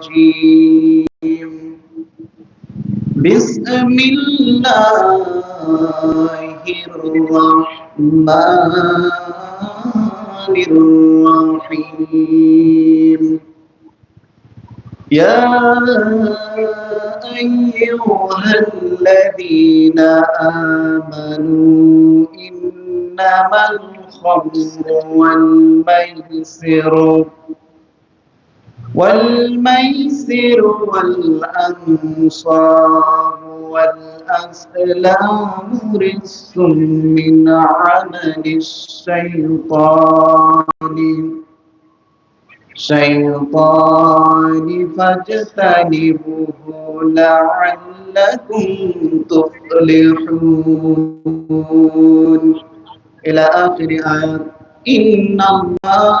الرجيم. بسم الله الرحمن الرحيم. يا أيها الذين آمنوا إنما الخمر والميسر والميسر والأنصار والأسلام رجس من عمل الشيطان. شيطان فاجتنبوه لعلكم تفلحون. إلى آخر آيات إن الله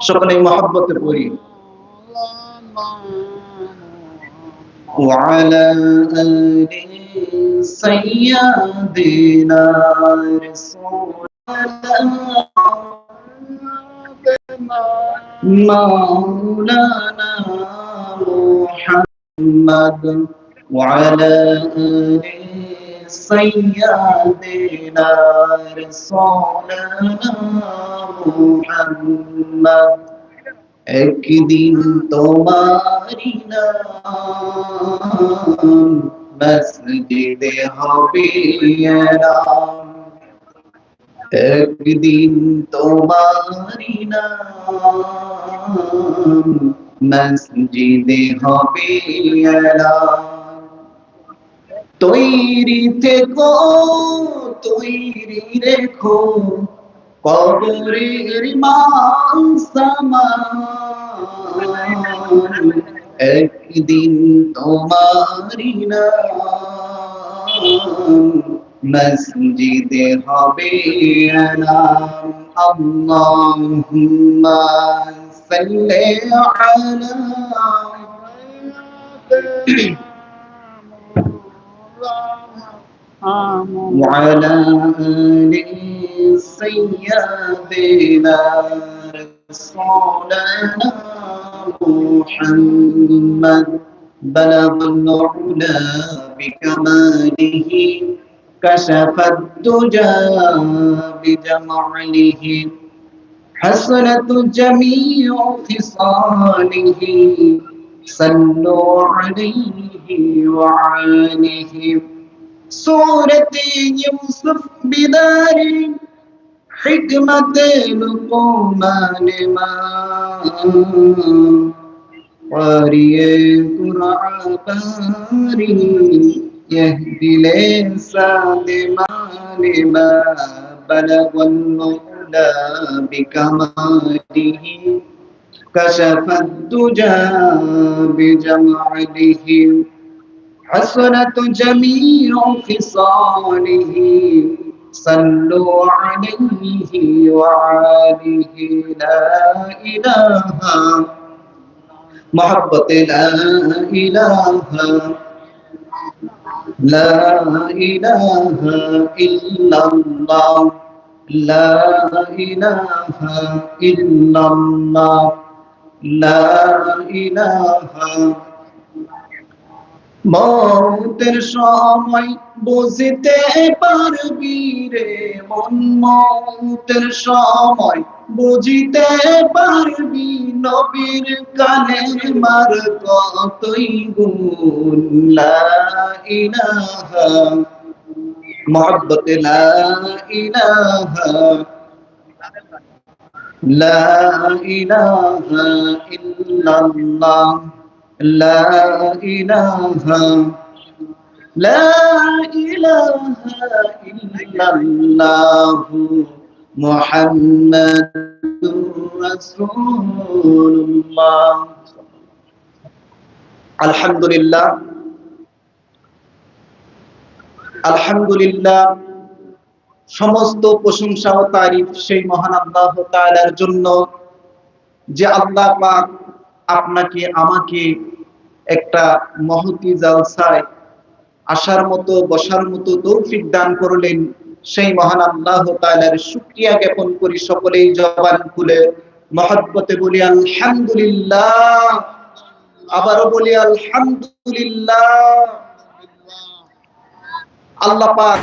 সকলে মহব্বতে পড়ি وعلى آل سيدنا رسول مولانا محمد وعلى آل سيدنا رسولنا محمد একদিন তোমারি নাম মসজিদে হবে এরাম একদিন তোমারি নাম মসজিদে হবে এরাম তৈরি থেকো তৈরি রেখো কবরের মান সামান একদিন তোমারি মসজিদে হবে আল্লাহুম্মা সাল্লি আলা وعلى آل سيدنا رسولنا محمد بلغ العلا بكماله كشف الدجى بجماله حسنت جميع خصاله صلوا عليه وعليه سورة يوسف بدار حكمة لقمان ما. قارئ قرآن باري يهدي لسان لما بلغ العلا بكماله. كشف الدجى بجماله حسنة جميع خصاله. صلوا عليه وعليه لا إله محبة لا إله لا إله إلا الله لا إله إلا الله. মৌতের সময় বুঝতে পারবি রে মন। মৌতের সময় বুঝিতে পারবি নবীর কানের মার কতই গুণ। লা ইলাহা লা ইলাহা لا إله إلا الله. لا إله لا إله إلا الله محمد رسول الله. الحمد لله. الحمد لله. সমস্ত প্রশংসা ও তারিফ সেই মহান আল্লাহ তাআলার জন্য যে আল্লাহ পাক আপনাকে, আমাকে একটা মহতি জালসায় আসার মতো, বসার মতো তৌফিক দান করলেন সেই মহান আল্লাহ তাআলার শুকরিয়া জ্ঞাপন করি সকলেই জবান খুলে, মহব্বতে বলি আলহামদুলিল্লাহ, আবারও বলি আলহামদুলিল্লাহ। আল্লাহ পাক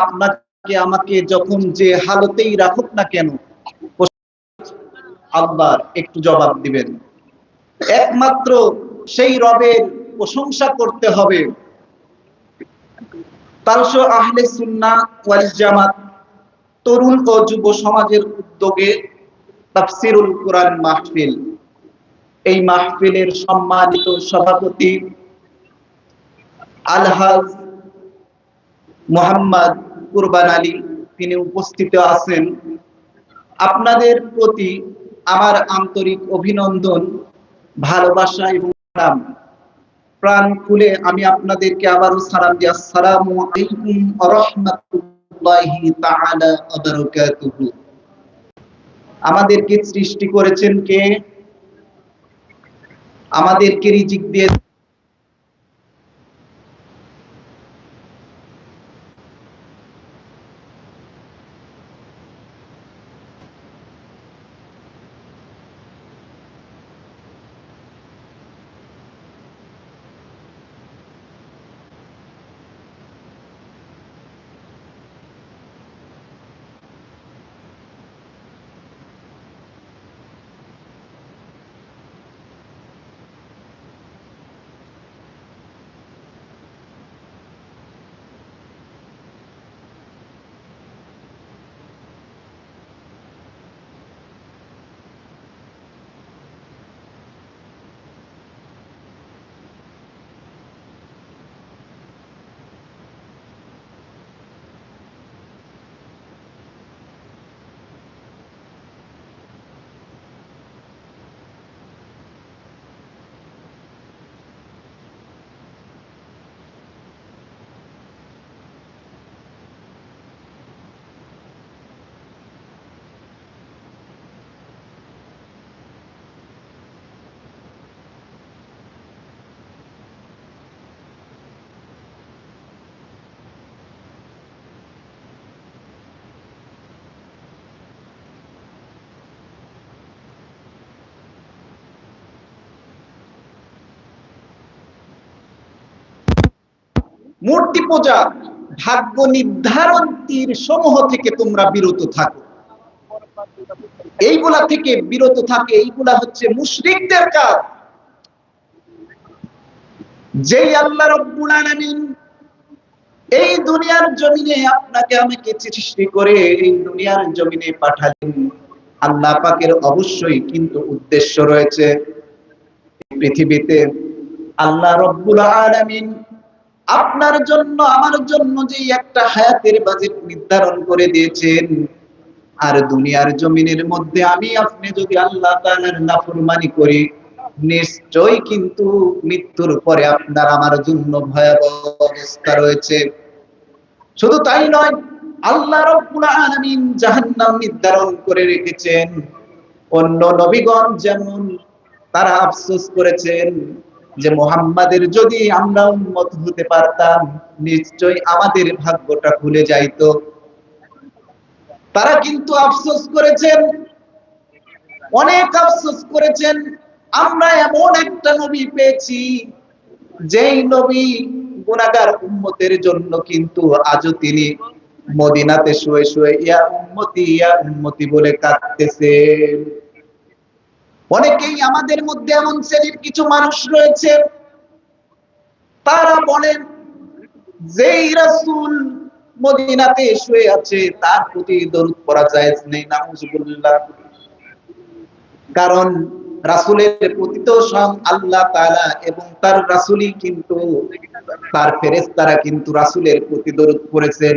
আপনাকে আমাকে যখন যে হালতেই রাখুক না কেন আল্লাহর একটু জবাব দিবেন। একমাত্র সেই রবের প্রশংসা করতে হবে। আহলে তরুণ ও যুব সমাজের উদ্যোগে তাফসিরুল কোরআন মাহফিল। এই মাহফিলের সম্মানিত সভাপতি আলহাজ মোহাম্মদ কুরবান আলী, তিনি উপস্থিত আছেন। আপনাদের প্রতি আমার আন্তরিক অভিনন্দন, ভালোবাসা এবং সালাম। প্রাণ খুলে আমি আপনাদেরকে আবারও সালাম দিই। আসসালামু আলাইকুম রাহমাতুল্লাহি তাআলা ওয়া বারাকাতুহু। আমাদেরকে সৃষ্টি করেছেন কে? আমাদেরকে রিজিক দিয়ে মূর্তি পূজা ভাগ্য নির্ধারণ তীর সমূহ থেকে তোমরা বিরত থাকো। এইগুলা থেকে বিরত থাকে, এইগুলা হচ্ছে মুশরিকদের কাজ। যেই আল্লাহ রব্বুল আলামিন এই দুনিয়ার জমিনে আপনাকে আমাকে সৃষ্টি করে এই দুনিয়ার জমিনে পাঠালেন, আল্লাহ পাকের অবশ্যই কিন্তু উদ্দেশ্য রয়েছে। পৃথিবীতে আল্লাহ রব্বুল আলামিন আপনার জন্য, আমার জন্য যে একটা হায়াতের বাজেট নির্ধারণ করে দিয়েছেন, আর দুনিয়ার জমিনের মধ্যে আমি আপনি যদি আল্লাহ তাআলার নাফরমানি করি, নিশ্চয়ই কিন্তু মৃত্যুর পরে আপনার আমার জন্য ভয়াবহ অবস্থা রয়েছে। শুধু তাই নয়, আল্লাহ রব্বুল আলামিন জাহান্নাম নির্ধারণ করে রেখেছেন। অন্য নবীগণ যেমন তারা আফসোস করেছেন যে মোহাম্মদের যদি আমরা উন্মত হতে পারতাম নিশ্চয় আমাদের ভাগ্যটা খুলে যাইতো। তারা কিন্তু আফসোস করেছেন, অনেক আফসোস করেছেন। আমরা এমন একটা নবী পেয়েছি, যেই নবী গুনাহগার উম্মতের জন্য কিন্তু আজও তিনি মদিনাতে শুয়ে শুয়ে, ইয়া উম্মতি ইয়া উম্মতি বলে কাঁদতেছেন। অনেকেই আমাদের মধ্যে এমন শ্রেণির কিছু মানুষ রয়েছে, তারা বলেন, যেই রাসূল মদিনাতে শুয়ে আছে, তার প্রতি দরুদ পড়া জায়েজ নেই, নাউজুবিল্লাহ। কারণ রাসূলের প্রতি তো স্বয়ং আল্লাহ তাআলা এবং তার রাসূলই কিন্তু, তার ফেরেশতারা কিন্তু রাসূলের প্রতি দরুদ পড়েছেন।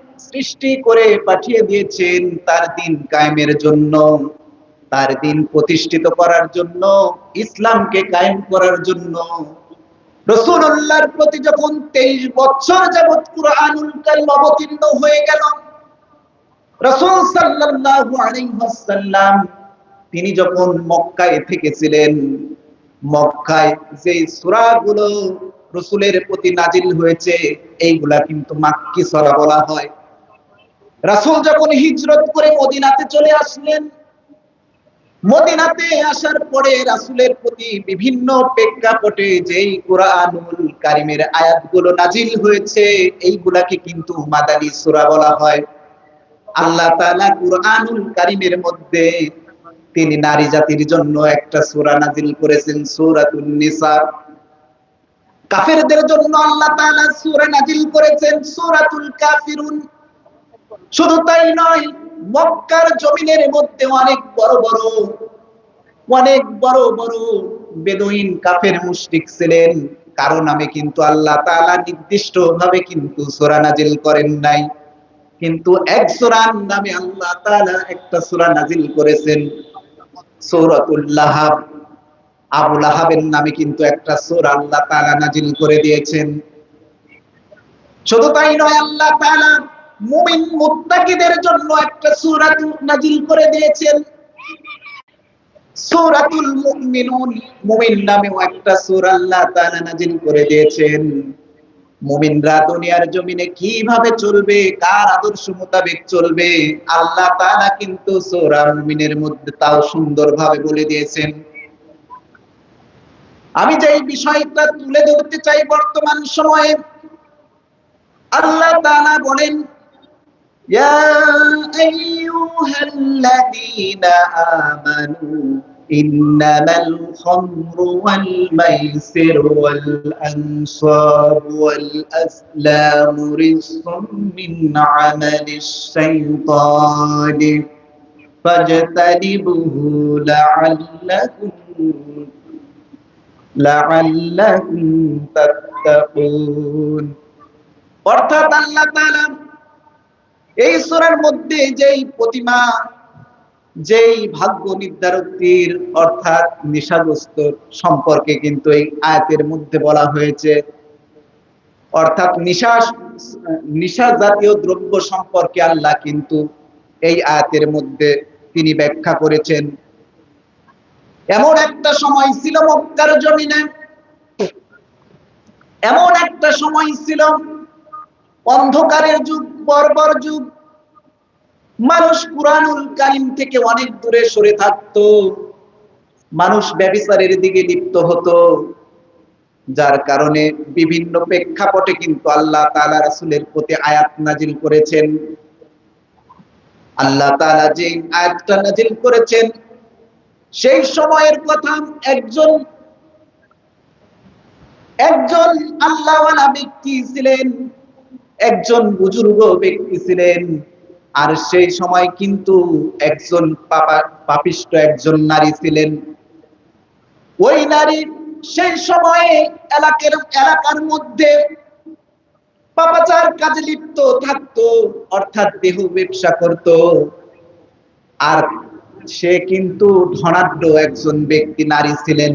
সৃষ্টি করে পাঠিয়ে দিয়েছেন তার দিন কায়েমের জন্য, তার দিন প্রতিষ্ঠিত করার জন্য, ইসলামকে কায়েম করার জন্য। রসুল্লাহর প্রতি যখন তেইশ বছর যাবৎ কুরআনুল কারীম অবতীর্ণ হয়ে গেল, রসুল সাল্লাল্লাহু আলাইহি ওয়াসাল্লাম, তিনি যখন মক্কায় থেকেছিলেন, মক্কায় যে সূরাগুলো রসুলের প্রতি নাজিল হয়েছে, এইগুলা কিন্তু মাক্কি সূরা বলা হয়। রাসূল যখন হিজরত করে মদিনাতে চলে আসলেন, মদিনাতে আসার পরে রাসূলের প্রতি বিভিন্ন প্রেক্ষাপটে যেই কোরআনুল কারিমের আয়াতগুলো নাজিল হয়েছে, এইগুলাকে কিন্তু মাদানী সূরা বলা হয়। আল্লাহ তাআলা কোরআনুল কারিমের মধ্যে তিনি নারী জাতির জন্য একটা সূরা নাজিল করেছেন, সূরাতুন নিসা। কাফেরদের জন্য আল্লাহ তাআলা সূরা নাজিল করেছেন, সূরাতুল কাফিরুন। শুধু তাই নয়, মক্কার জমিনের মধ্যে অনেক বড় বড়, অনেক বড় বড় বেদুইন কাফের মুশরিক ছিলেন। কারও নামে কিন্তু আল্লাহ তাআলা নির্দিষ্ট ভাবে কিন্তু সূরা নাজিল করেন নাই। কিন্তু এক সূরার নামে আল্লাহ তাআলা একটা সূরা নাজিল করেছেন, সূরাতুল লাহাব। আবু লাহাবের নামে কিন্তু একটা সূরা আল্লাহ তাআলা নাজিল করে দিয়েছেন। শুধু তাই নয়, আল্লাহ তাআলা মুমিন মুত্তাকিদের জন্য একটা সূরা নাজিল করে দিয়েছেন। সূরাতুল মুমিনুন, মুমিন নামেও একটা সূরা আল্লাহ তাআলা নাজিল করে দিয়েছেন। মুমিনরা দুনিয়ার জমিনে কীভাবে চলবে, কার আদর্শ মোতাবেক চলবে, আল্লাহ তাআলা কিন্তু সূরা মুমিনের মধ্যে তাও সুন্দরভাবে বলে দিয়েছেন। আমি যে বিষয়টা তুলে ধরতে চাই বর্তমান সময়ে, আল্লাহ তাআলা বলেন يا أيها الذين آمنوا إنما الخمر والميسر والأنصاب والأسلام رزق من عمل الشيطان فاجتنبوه لعلكم لعلكم تتقون অর্থাৎ আল্লাহ তাআলা এই সূরার মধ্যে যেই প্রতিমা, যেই ভাগ্য নির্ধারকটির অর্থাৎ নিশাগ্রস্ত সম্পর্কে কিন্তু এই আয়াতের মধ্যে বলা হয়েছে। অর্থাৎ নিশা নিশা জাতীয় দ্রব্য সম্পর্কে আল্লাহ কিন্তু এই আয়াতের মধ্যে তিনি ব্যাখ্যা করেছেন। এমন একটা সময় ছিল মক্কার জমিনে। এমন একটা সময় ছিল অন্ধকারের যুগ, বর্বর যুগ। মানুষ কুরআনুল কারিম থেকে অনেক দূরে সরে থাকতো। মানুষ ব্যবিচারের দিকে লিপ্ত হতো। যার কারণে বিভিন্ন প্রেক্ষাপটে কিন্তু আল্লাহ তাআলা রাসূলের প্রতি আয়াত নাজিল করেছেন। আল্লাহ তাআলা যে আয়াতটা নাজিল করেছেন, সেই সময়ের কথা একজন একজন আল্লাহওয়ালা ব্যক্তি ছিলেন। একজন বুজুর্গ ব্যক্তি ছিলেন, আর সেই সময় কিন্তু একজন পাপিষ্ট একজন নারী ছিলেন। ওই নারী সেই সময়ে এলাকার এলাকার মধ্যে পাপাচার কাজে লিপ্ত থাকতো, অর্থাৎ দেহ ব্যবসা করত। আর সে কিন্তু ধনাঢ্য একজন ব্যক্তি নারী ছিলেন।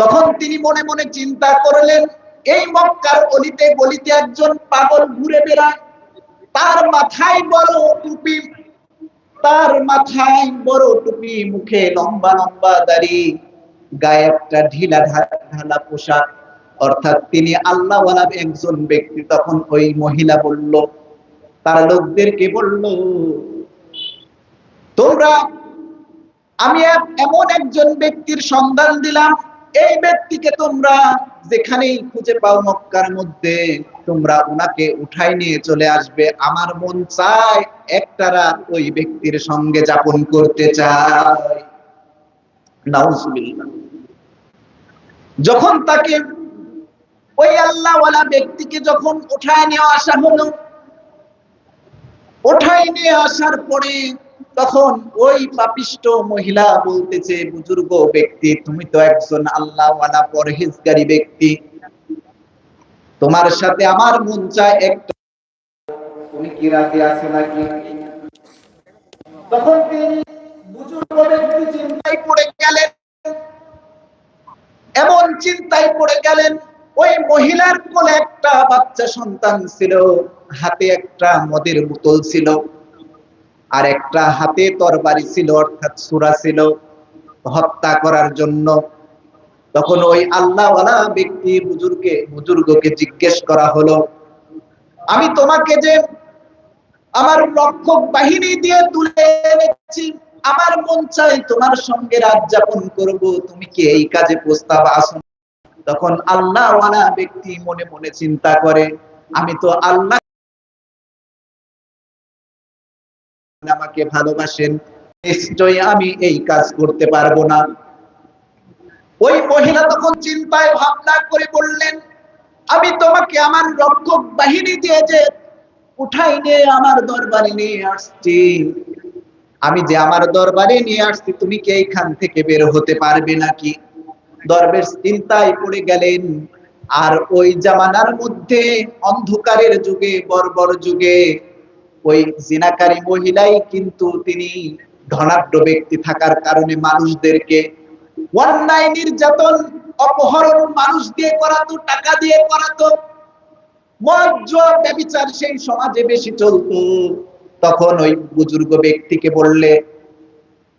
তখন তিনি মনে মনে চিন্তা করলেন এই মক্কার অলিতে গলিতে একজন পাগল ঘুরে বেড়ায়। তার মাথায় বড় টুপি, তার মাথায় বড় টুপি, মুখে লম্বা লম্বা দাড়ি, গায়ে একটা ঢিলা ঢালা পোশাক। অর্থাৎ তিনি আল্লাহওয়ালা একজন ব্যক্তি। তখন ওই মহিলা বলল, তার লোকদেরকে বলল, তোমরা, আমি এমন একজন ব্যক্তির সন্ধান দিলাম এই ব্যক্তিকে তোমরা যেখানেই খুঁজে পাও মক্কার মধ্যে, তোমরা ওনাকে উঠাই নিয়ে চলে আসবে। আমার মন চায় একটা রাত ওই ব্যক্তির সঙ্গে যাপন করতে চায় যখন তাকে ওই আল্লাহওয়ালা ব্যক্তিকে যখন উঠায় নিয়ে আসা হলো উঠাই নিয়ে আসার পরে তখন ওই পাপিষ্ট মহিলা বলতেছে, বুজুর্গ ব্যক্তি, তুমি তো একজন আল্লাহওয়ালা, পরহেজগারী ব্যক্তি। তোমার সাথে আমার মন চায় একটা। তুমি কি নাকি? তখন তিনি বুজুর্গ ব্যক্তি চিন্তায় পড়ে গেলেন। এমন চিন্তায় পড়ে গেলেন, ওই মহিলার কোলে একটা বাচ্চা সন্তান ছিল, হাতে একটা মদের বোতল ছিল। আর একটা হাতে তরবারি ছিল, অর্থাৎ সুরা ছিল, হত্যা করার জন্য। তখন ওই আল্লাহওয়ালা ব্যক্তি বুজুর্গে, বুজুর্গকে জিজ্ঞেস করা হলো, আমি তোমাকে যে আমার রক্ষক বাহিনী দিয়ে তুলে এনেছি, আমার মন চাই তোমার সঙ্গে রাত যাপন করব, তুমি কি এই কাজে প্রস্তাব আসো? তখন আল্লাহওয়ালা ব্যক্তি মনে মনে চিন্তা করে, আমি তো আল্লাহ আমাকে ভালোবাসেন, নিশ্চয়ই আমি এই কাজ করতে পারব না। ওই মহিলা তখন চিন্তায় ভাবনা করে বললেন, আমি তোমাকে আমার রক্ষক বাহিনী দিয়ে যে উঠাই নিয়ে আমার দরবারে নিয়ে আসছি। আমি যে আমার দরবারে নিয়ে আসছি, তুমি কি এইখান থেকে বের হতে পারবে নাকি? দরবেশ চিন্তায় পড়ে গেলেন। আর ওই জামানার মধ্যে অন্ধকারের যুগে, বর্বর যুগে ওই জিনাকারী মহিলাই কিন্তু তিনি ধনাঢ্য ব্যক্তি থাকার কারণে মানুষদেরকে অন্যায় নির্যাতন, অপহরণ, মানুষ দিয়ে করাতো, টাকা দিয়ে করাতো ব্যভিচার সেই সমাজে বেশি তখন ওই বুজুর্গ ব্যক্তিকে বললে,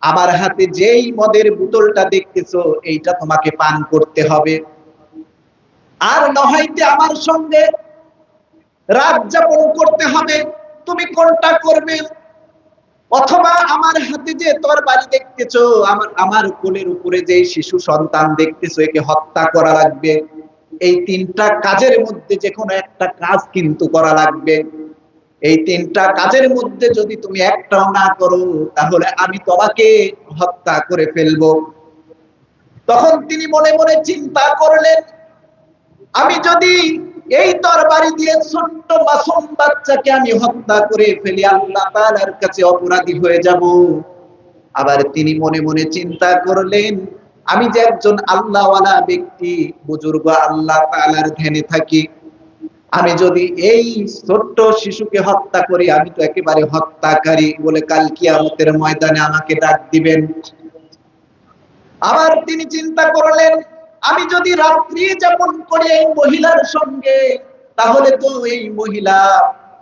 আমার হাতে যেই মদের বোতলটা দেখতেছো, এইটা তোমাকে পান করতে হবে। আর নহাইতে আমার সঙ্গে রাত যাপন করতে হবে। তুমি কোনটা করবে? অথবা আমার হাতে যে তোর বাড়ি দেখতেছো, আমার আমার কোলের উপরে যে শিশু সন্তান দেখতেছো, একে হত্যা করা লাগবে। এই তিনটা কাজের মধ্যে যে কোনো একটা কাজ কিন্তু করা লাগবে। এই তিনটা কাজের মধ্যে যদি তুমি একটাও না করো, তাহলে আমি তোমাকে হত্যা করে ফেলব। তখন তিনি মনে মনে চিন্তা করলেন, আমি যদি এই তরবারি দিয়ে ছোট্ট মাসুম বাচ্চাকে আমি হত্যা করে ফেলি, আল্লাহ তাআলার কাছে অপরাধী হয়ে যাব। আবার তিনি মনে মনে চিন্তা করলেন, আমি যে একজন আল্লাহওয়ালা ব্যক্তি, বুজুর্গ আল্লাহ তাআলার ধ্যানে থাকি, আমি যদি এই ছোট্ট শিশুকে হত্যা করি, আমি তো একেবারে হত্যাকারী বলে কাল কিয়ামতের ময়দানে আমাকে ডাক দিবেন। আবার তিনি চিন্তা করলেন আমি যদি রাত্রি যাপন করি এই মহিলার সঙ্গে, তাহলে তো এই মহিলা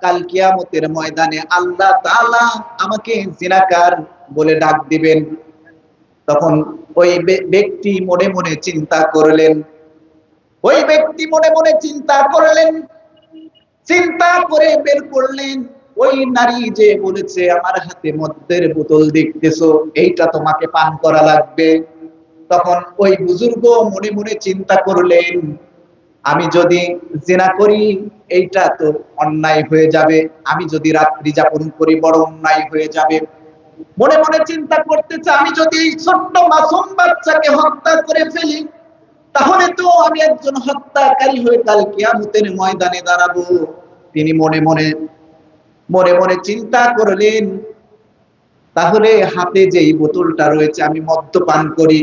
কাল কিয়ামতের ময়দানে আল্লাহ তাআলা আমাকে জিনাকার বলে ডাক দিবেন। তখন ওই ব্যক্তি মনে মনে চিন্তা করলেন। ওই ব্যক্তি মনে মনে চিন্তা করলেন। চিন্তা করে বের করলেন। ওই নারী যে বলেছে, আমার হাতে মদ্যের বোতল দেখতেছো, এইটা তোমাকে পান করা লাগবে। তখন ওই বুজুর্গ মনে মনে চিন্তা করলেন, আমি যদি জেনা করি, এইটা তো অন্যায় হয়ে যাবে। আমি যদি রাত্রি যাপন করি, বড় অন্যায় হয়ে যাবে। মনে মনে চিন্তা করতেছে, আমি যদি এই ছোট্ট মাসুম বাচ্চাকে হত্যা করে ফেলি, তাহলে তো আমি একজন হত্যাকারী হয়ে কাল কিয়ামতের ময়দানে দাঁড়াবো। তিনি মনে মনে মনে মনে চিন্তা করলেন, তাহলে হাতে যেই বোতলটা রয়েছে, আমি মদ্যপান করি।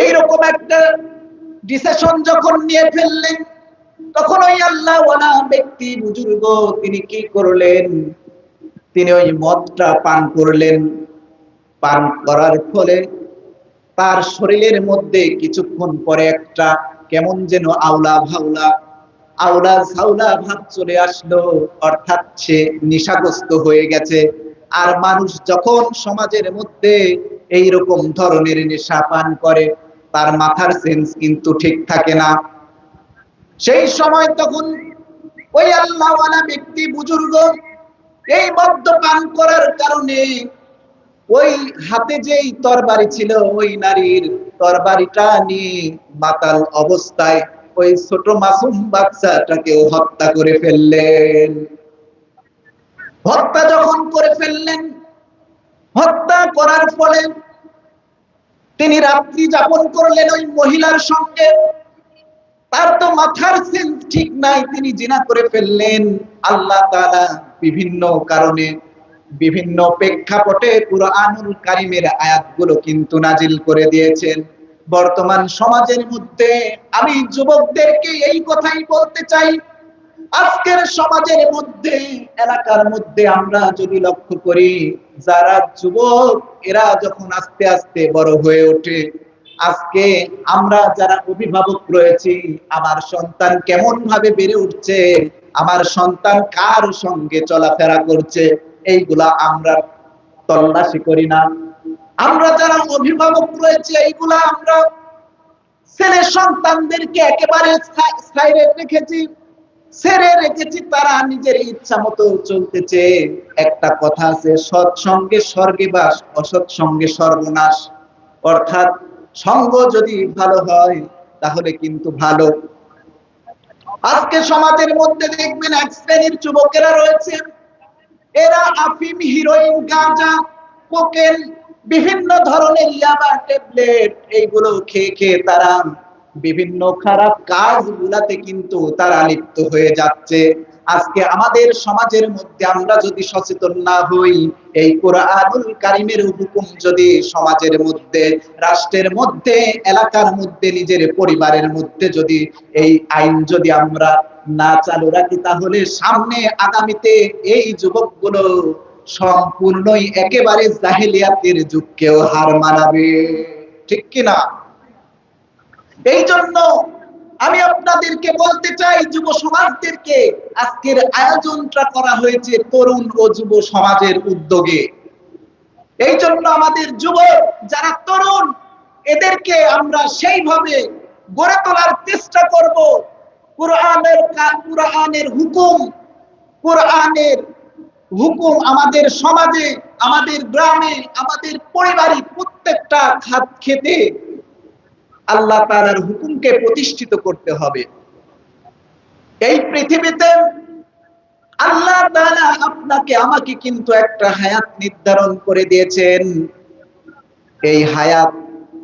এইরকম একটা ডিসিশন যখন নিয়ে ফেললেন তখন ওই আল্লাহ ব্যক্তি বুজুর্গ তিনি কি করলেন? তিনি ওই মদটা পান করলেন। পান করার ফলে তার শরীরের মধ্যে কিছুক্ষণ পরে একটা কেমন যেন আউলা ভাউলা আউলা ঝাউলা ভাব চলে আসলো। অর্থাৎ সে নিশাগ্রস্ত হয়ে গেছে। আর মানুষ যখন সমাজের মধ্যে এই রকম ধরনের নেশা পান করে তার মাথার সেন্স কিন্তু ঠিক থাকে না। সেই সময় তখন ওই আল্লাহওয়ালা ব্যক্তি, বুজুর্গ, এই মদ্য পান করার কারণে ওই হাতে যেই তরবারি ছিল, ওই নারীর তরবারিটা নিয়ে মাতাল অবস্থায় ওই ছোট মাসুম বাচ্চাটাকেও হত্যা করে ফেললেন। হত্যা যখন করে ফেললেন, হত্যা করার ফলে তিনি রাত্রি যাপন করলেন ওই মহিলার সঙ্গে। তার তো মাথার সেন্স ঠিক নাই, তিনি জিনা করে ফেললেন। আল্লাহ তাআলা বিভিন্ন কারণে, বিভিন্ন প্রেক্ষাপটে কুরআনুল কারিমের আয়াতগুলো কিন্তু নাজিল করে দিয়েছেন। বর্তমান সমাজের মধ্যে আমি যুবকদেরকে এই কথাই বলতে চাই আজকের সমাজের মধ্যে এলাকার মধ্যে আমরা যদি লক্ষ্য করি, যারা যুবক, এরা যখন আস্তে আস্তে বড় হয়ে ওঠে, আজকে আমরা যারা অভিভাবক রয়েছি, আমার সন্তান কেমন ভাবে বেড়ে উঠছে, আমার সন্তান কার সঙ্গে চলাফেরা করছে, এইগুলা আমরা তল্লাশি করি না। আমরা যারা অভিভাবক রয়েছে, এইগুলা আমরা ছেলে সন্তানদেরকে একেবারে সাইডে রেখেছি। ছেড়ে রেখেছি, তারা নিজের ইচ্ছা মতো চলতেছে। একটা কথা আছে সৎসঙ্গে স্বর্গে বাস, অসৎ সঙ্গে সর্বনাশ। অর্থাৎ সঙ্গ যদি ভালো হয়, তাহলে কিন্তু ভালো। আজকে সমাজের মধ্যে দেখবেন এক শ্রেণির যুবকেরা রয়েছে। এরা আফিম, হিরোইন, গাঁজা কোকেন বিভিন্ন ধরনের ইয়াবা, ট্যাবলেট, এইগুলো খেয়ে খেয়ে তারা বিভিন্ন খারাপ কাজগুলাতে কিন্তু তারা লিপ্ত হয়ে যাচ্ছে। আজকে আমাদের সমাজের মধ্যে আমরা যদি সচেতন না হই, এই কোরআনুল কারিমের হুকুম যদি সমাজের মধ্যে, রাষ্ট্রের মধ্যে, এলাকার মধ্যে, নিজের পরিবারের মধ্যে যদি এই আইন যদি আমরা না চালু রাখি, তাহলে সামনে আগামীতে এই যুবকগুলো সম্পূর্ণই একেবারে জাহেলিয়াতের যুগকেও হার মানাবে। ঠিক কিনা? এই জন্য আমি আপনাদেরকে বলতে চাই, যুব সমাজদেরকে আজকের আয়োজনটা করা হয়েছে তরুণ ও যুব সমাজের উদ্যোগে। এই জন্য আমাদের যুবক যারা তরুণ, এদেরকে আমরা সেইভাবে গড়ে তোলার চেষ্টা করব। কোরআনের কোরআনের হুকুম কোরআনের হুকুম আমাদের সমাজে, আমাদের গ্রামে, আমাদের পরিবারে প্রত্যেকটা খাত খেতে আল্লাহ তাআলার হুকুমকে প্রতিষ্ঠিত করতে হবে। এই পৃথিবীতে আল্লাহ তাআলা আপনাকে, আমাকে কিন্তু একটা হায়াত নির্ধারণ করে দিয়েছেন। এই হায়াত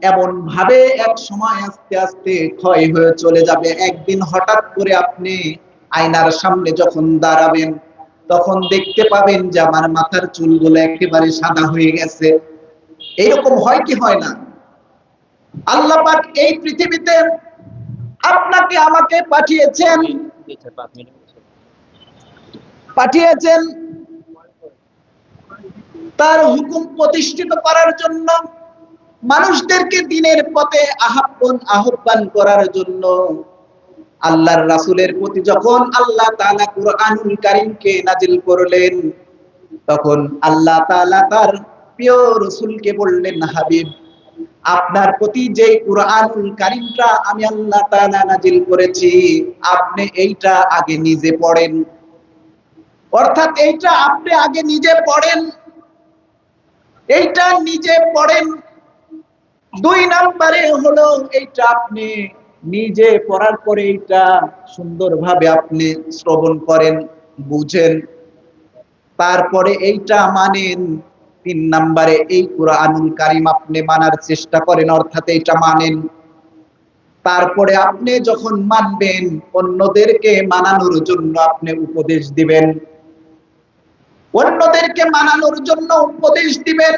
এমন ভাবে এক সময় আস্তে আস্তে ক্ষয় হয়ে চলে যাবে। একদিন হঠাৎ করে আপনি আয়নার সামনে যখন দাঁড়াবেন, তখন দেখতে পাবেন যে আমার মাথার চুলগুলো একেবারে সাদা হয়ে গেছে। এরকম হয় কি হয় না? আল্লাহ পাক এই পৃথিবীতে আপনাকে আমাকে পাঠিয়েছেন। পাঠিয়েছেন তার হুকুম প্রতিষ্ঠিত করার জন্য, মানুষদেরকে দিনের পথে আহ্বান আহ্বান করার জন্য। আল্লাহর রাসূলের প্রতি যখন আল্লাহ তাআলা কুরআনুল কারীমকে নাজিল করলেন, তখন আল্লাহ তাআলা তার প্রিয় রসুলকে বললেন, হাবিব আপনার প্রতি যে কুরআনুল কারীমটা আমি আল্লাহ তাআলা নাজিল করেছি, আপনি এইটা আগে নিজে পড়েন। অর্থাৎ এইটা আপনি আগে নিজে পড়েন। এইটা নিজে পড়েন। দুই নম্বরে হলো এইটা আপনি নিজে পড়ার পরে এইটা সুন্দরভাবে আপনি শ্রবণ করেন, বুঝেন। তারপরে এইটা মানেন তিন নম্বরে, এই কোরআনুল কারিম আপনি মানার চেষ্টা করেন, অর্থাৎ এইটা মানেন। তারপরে আপনি যখন মানবেন, অন্যদেরকে মানানোর জন্য আপনি উপদেশ দিবেন। অন্যদেরকে মানানোর জন্য উপদেশ দিবেন।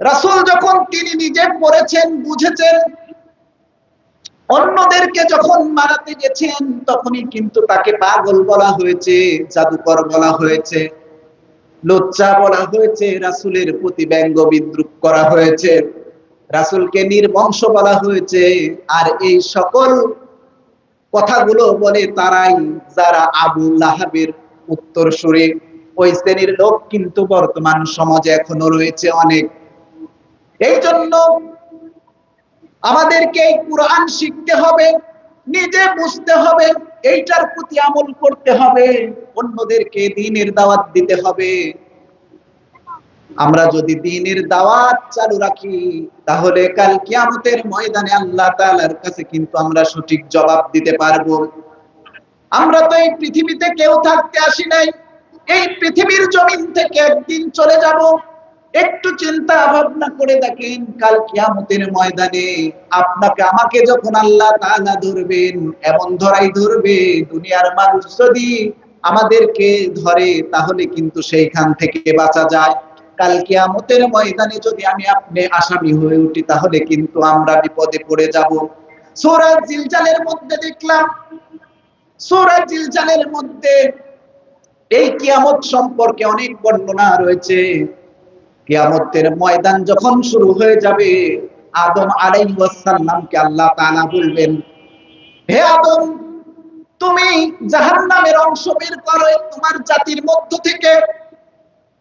রাসূল যখন তিনি নিজে পড়েছেন, বুঝেছেন, অন্যদেরকে যখন মারাতে গেছেন, তখনই কিন্তু তাকে পাগল বলা হয়েছে, জাদুকর বলা হয়েছে। লজ্জা বলা হয়েছে, রাসুলের প্রতি ব্যঙ্গ বিদ্রুপ করা হয়েছে, রাসুলকে নির্বংশ বলা হয়েছে। আর এই সকল কথাগুলো বলে তারাই যারা আবু লাহাবের উত্তর সুরে ওই শ্রেণির লোক কিন্তু বর্তমান সমাজে এখনও রয়েছে অনেক। এই জন্য আমাদেরকে এই কোরআন শিখতে হবে। নিজে বুঝতে হবে, এইটার প্রতি আমল করতে হবে, অন্যদেরকে দিনের দাওয়াত দিতে হবে। আমরা যদি দিনের দাওয়াত চালু রাখি, তাহলে কাল কিয়ামতের ময়দানে আল্লাহ তাআলার কাছে কিন্তু আমরা সঠিক জবাব দিতে পারব। আমরা তো এই পৃথিবীতে কেউ থাকতে আসি নাই, এই পৃথিবীর জমিন থেকে একদিন চলে যাব একটু চিন্তা ভাবনা করে দেখেন, কাল কিয়ামতের ময়দানে আপনাকে, আমাকে যখন আল্লাহ তাআলা ধরবেন, এমন ধরাই ধরবে, দুনিয়ার মানুষ যদি আমাদেরকে ধরে, তাহলে কিন্তু সেইখান থেকে বাঁচা যায়। কাল কিয়ামতের ময়দানে যদি আমি আপনি আসামি হয়ে উঠি, তাহলে কিন্তু আমরা বিপদে পড়ে যাব। সূরা জিলজালের মধ্যে দেখলাম, সূরা জিলজালের মধ্যে এই কিয়ামত সম্পর্কে অনেক বর্ণনা রয়েছে। কিয়ামতের ময়দান যখন শুরু হয়ে যাবে, আদম আলাইহিস সালামকে আল্লাহ তাআলা বলবেন, হে আদম, তুমি জাহান্নামের অংশ বের করো, তোমার জাতির মধ্য থেকে।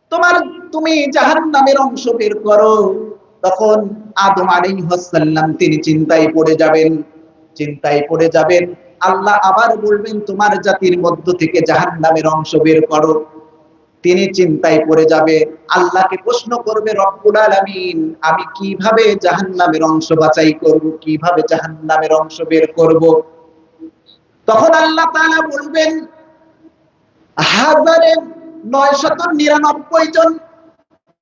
তোমার, তুমি জাহান্নামের অংশ বের করো। তখন আদম আলাইহিস সালাম তিনি চিন্তায় পড়ে যাবেন, চিন্তায় পড়ে যাবেন। আল্লাহ আবার বলবেন, তোমার জাতির মধ্য থেকে জাহান্নামের অংশ বের করো। তিনি চিন্তায় পড়ে যাবে, আল্লাহকে প্রশ্ন করবে, রব্বুল আলামিন, আমি কীভাবে জাহান্নামের অংশ বাছাই করব, কীভাবে জাহান্নামের অংশ বের করব? তখন আল্লাহ তাআলা বলবেন, হাজারে নয়শত নিরানব্বই জন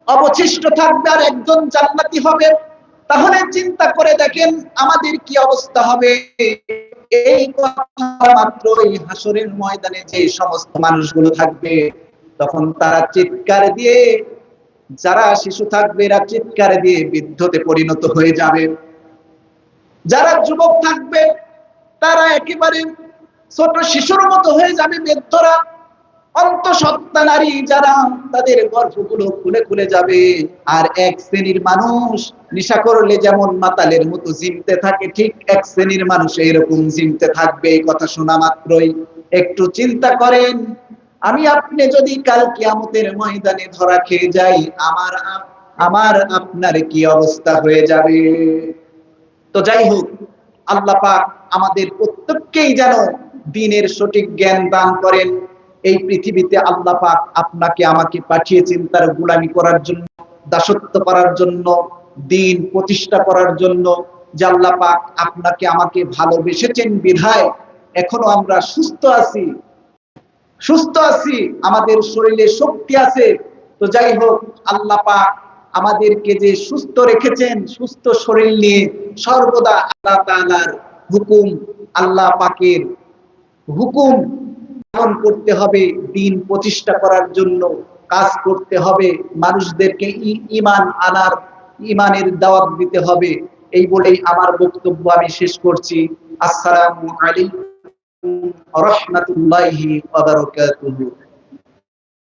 অবশিষ্ট থাকবে আর একজন জান্নাতি হবে। তাহলে চিন্তা করে দেখেন আমাদের কি অবস্থা হবে। এই কথা মাত্র এই হাসরের ময়দানে যে সমস্ত মানুষগুলো থাকবে তখন তারা চিৎকার দিয়ে, যারা শিশু থাকবে এরা চিৎকার দিয়ে বৃদ্ধতে পরিণত হয়ে যাবে। যারা যুবক থাকবে, তারা একেবারে ছোট শিশুর মতো হয়ে যাবে বৃদ্ধরা। অন্তঃসত্ত্বা নারী যারা, তাদের গর্ভগুলো খুলে খুলে যাবে। আর এক শ্রেণির মানুষ নেশা করলে যেমন মাতালের মতো জিমতে থাকে, ঠিক এক শ্রেণির মানুষ এরকম জিমতে থাকবে। এই কথা শোনা মাত্রই। একটু চিন্তা করেন আমি আপনি যদি কাল কিয়ামতের ময়দানে ধরা খেয়ে যাই, আমার আমার আপনার কি অবস্থা হয়ে যাবে? তো যাই হোক, আল্লাহ পাক আমাদের প্রত্যেককেই যেন দিনের সঠিক জ্ঞান দান করেন। এই পৃথিবীতে আল্লাহ পাক আপনাকে আমাকে পাঠিয়েছেন তার গোলামি করার জন্য, দাসত্ব করার জন্য, দিন প্রতিষ্ঠা করার জন্য, যে আল্লাহ পাক আপনাকে আমাকে ভালোবেসেছেন বিধায়, এখনও আমরা সুস্থ আছি। সুস্থ আছি, আমাদের শরীরে শক্তি আছে। তো যাই হোক, আল্লাহ পাক আমাদেরকে যে সুস্থ রেখেছেন, সুস্থ শরীর নিয়ে সর্বদা আল্লাহ তাআলার হুকুম, আল্লাহ পাকের হুকুম পালন করতে হবে, দিন প্রতিষ্ঠা করার জন্য কাজ করতে হবে। মানুষদেরকে ই- ঈমান আনার, ঈমানের দাওয়াত দিতে হবে। এই বলেই আমার বক্তব্য আমি শেষ করছি। আসসালামু আলাইকুম। রাহমাতুল্লাহি ওয়া বারাকাতুহু